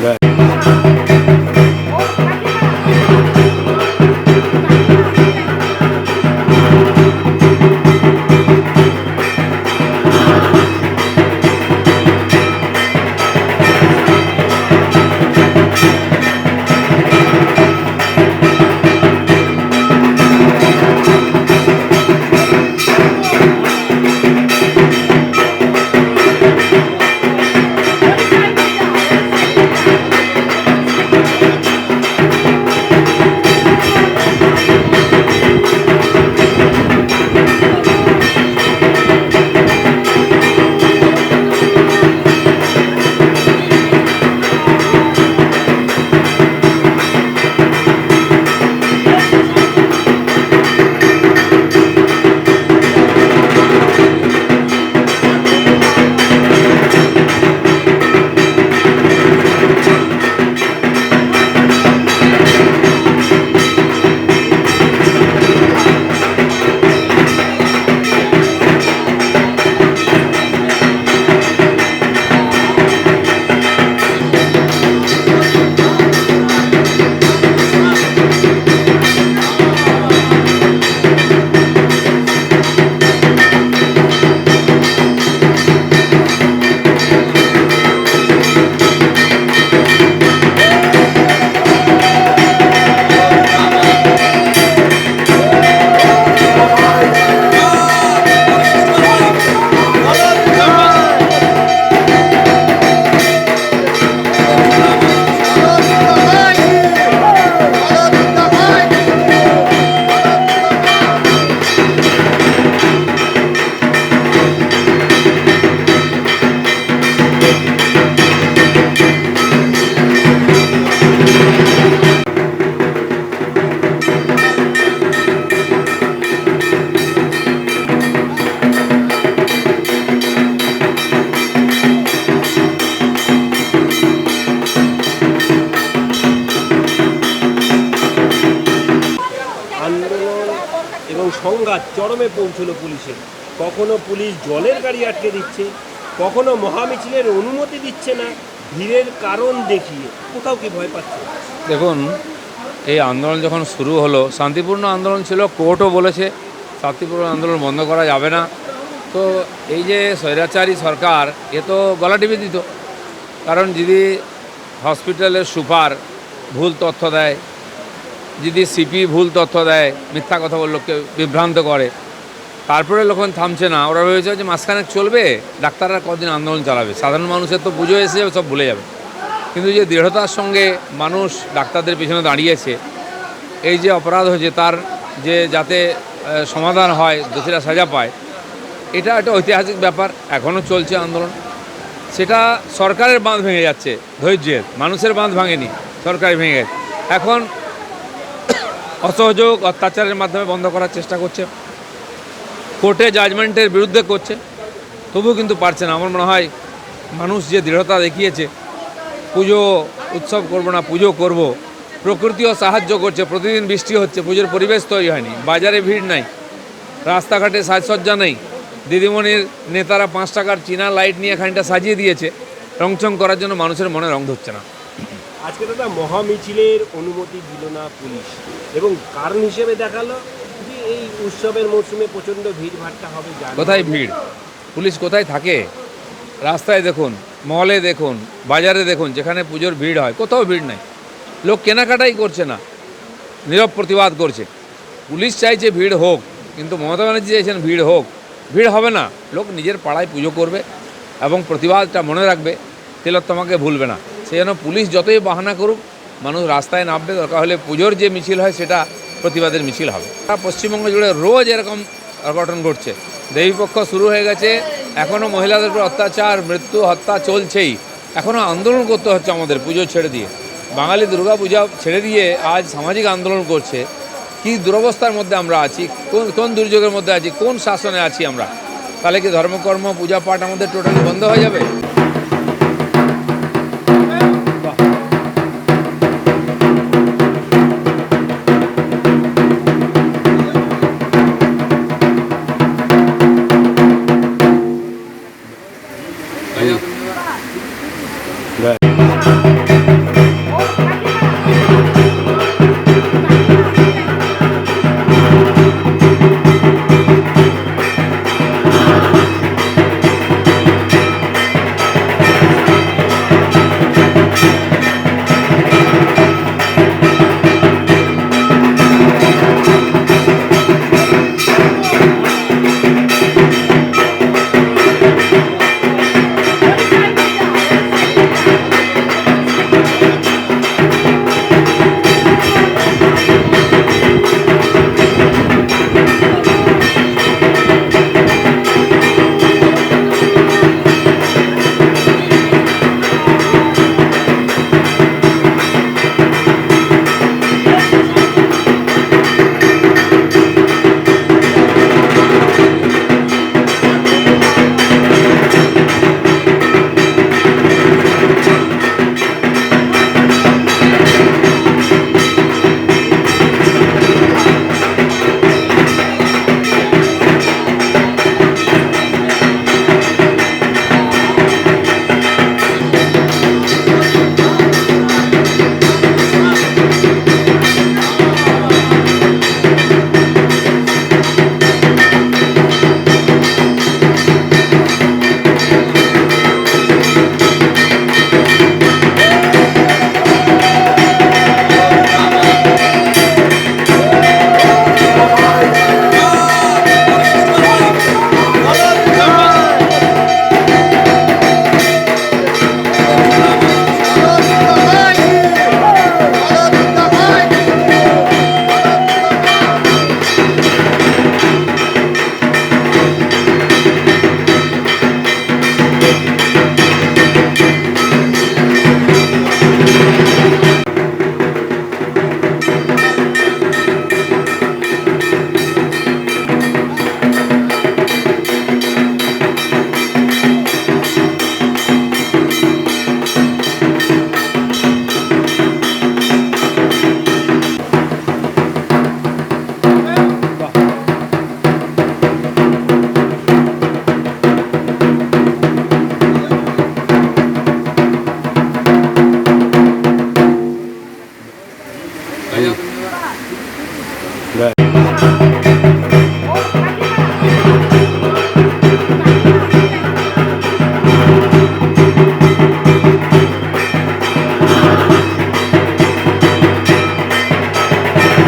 Right. সংঘাত চরমে পৌঁছলো পুলিশের কখনো পুলিশ জলের গাড়ি আটকে দিচ্ছে, কখনো মহামিছিলের অনুমতি দিচ্ছে না, ভিড়ের কারণ দেখিয়ে। কোথাও কি ভয় পাচ্ছে? দেখুন, এই আন্দোলন যখন শুরু হলো, শান্তিপূর্ণ আন্দোলন ছিল, কোর্টও বলেছে, শান্তিপূর্ণ আন্দোলন বন্ধ করা যাবে না। তো এই যে স্বৈরাচারী সরকার, এ তো গলা টিপে দিত। কারণ যদি হসপিটালের সুপার ভুল তথ্য দেয় যদি সিপি ভুল তথ্য দেয়, মিথ্যা কথা বলে লোককে বিভ্রান্ত করে, তারপরে লোকজন থামছে না। ওরা ভেবেছে যে মাঝখানে চলবে, ডাক্তাররা কদিন আন্দোলন চালাবে। সাধারণ মানুষের তো পুজো এসে যাবে, সব ভুলে যাবে। কিন্তু যে দৃঢ়তার সঙ্গে মানুষ ডাক্তারদের পিছনে দাঁড়িয়েছে, এই যে অপরাধ হয়েছে, তার যে যাতে সমাধান হয়, দোষীরা সাজা পায়, এটা একটা ঐতিহাসিক ব্যাপার। এখনও চলছে আন্দোলন। সেটা সরকারের বাঁধ ভেঙে যাচ্ছে, ধৈর্যের। মানুষের বাঁধ ভাঙেনি সরকার ভেঙে গেছে। এখন অসহযোগ অত্যাচারের মাধ্যমে বন্ধ করার চেষ্টা করছে। কোর্টে জাজমেন্টের বিরুদ্ধে করছে। তবুও কিন্তু পারছে না। আমার মনে হয় মানুষ যে দৃঢ়তা দেখিয়েছে, পুজো উৎসব করব না, পুজো করব, প্রকৃতিও সাহায্য করছে। প্রতিদিন বৃষ্টি হচ্ছে, পুজোর পরিবেশ তৈরি হয়নি। বাজারে ভিড় নাই, রাস্তাঘাটে সাজসজ্জা নেই। দিদিমণির নেতারা পাঁচ টাকার চীনা লাইট নিয়ে খানিকটা সাজিয়ে দিয়েছে। রংচং করার জন্য মানুষের মনে রং ধরছে না। আজকে দাদা মহামিছিলের অনুমতি দিল না পুলিশ। এবং কারণ হিসেবে দেখাল যে এই উৎসবের মরশুমে প্রচণ্ড ভিড় ভাট্টা হবে কোথায় ভিড়? পুলিশ কোথায় থাকে? রাস্তায় দেখুন, মহলে দেখুন, বাজারে দেখুন, যেখানে পুজোর ভিড় হয়, কোথাও ভিড় নাই। লোক কেনাকাটাই করছে না, নীরব প্রতিবাদ করছে। পুলিশ চাইছে ভিড় হোক, কিন্তু মমতা ব্যানার্জি চাইছেন ভিড় হোক। ভিড় হবে না, লোক নিজের পাড়ায় পুজো করবে এবং প্রতিবাদটা মনে রাখবে, তিলোত্তমাকে ভুলবে না। সেই জন্য পুলিশ যতই বাহানা করুক, মানুষ রাস্তায় নামবে দরকার হলে পুজোর যে মিছিল হয়, সেটা প্রতিবাদের মিছিল হবে। সারা পশ্চিমবঙ্গ জুড়ে রোজ এরকম অঘটন ঘটছে। দেবীপক্ষ শুরু হয়ে গেছে এখনও মহিলাদের উপর অত্যাচার, মৃত্যু, হত্যা চলছেই। এখনও আন্দোলন করতে হচ্ছে আমাদের পুজো ছেড়ে দিয়ে। বাঙালি দুর্গা পূজা ছেড়ে দিয়ে আজ সামাজিক আন্দোলন করছে। কি দুরবস্থার মধ্যে আমরা আছি, কোন কোন দুর্যোগের মধ্যে আছি, কোন শাসনে আছি আমরা? তাহলে কি ধর্মকর্ম পূজা পাঠ আমাদের টোটালি বন্ধ হয়ে যাবে?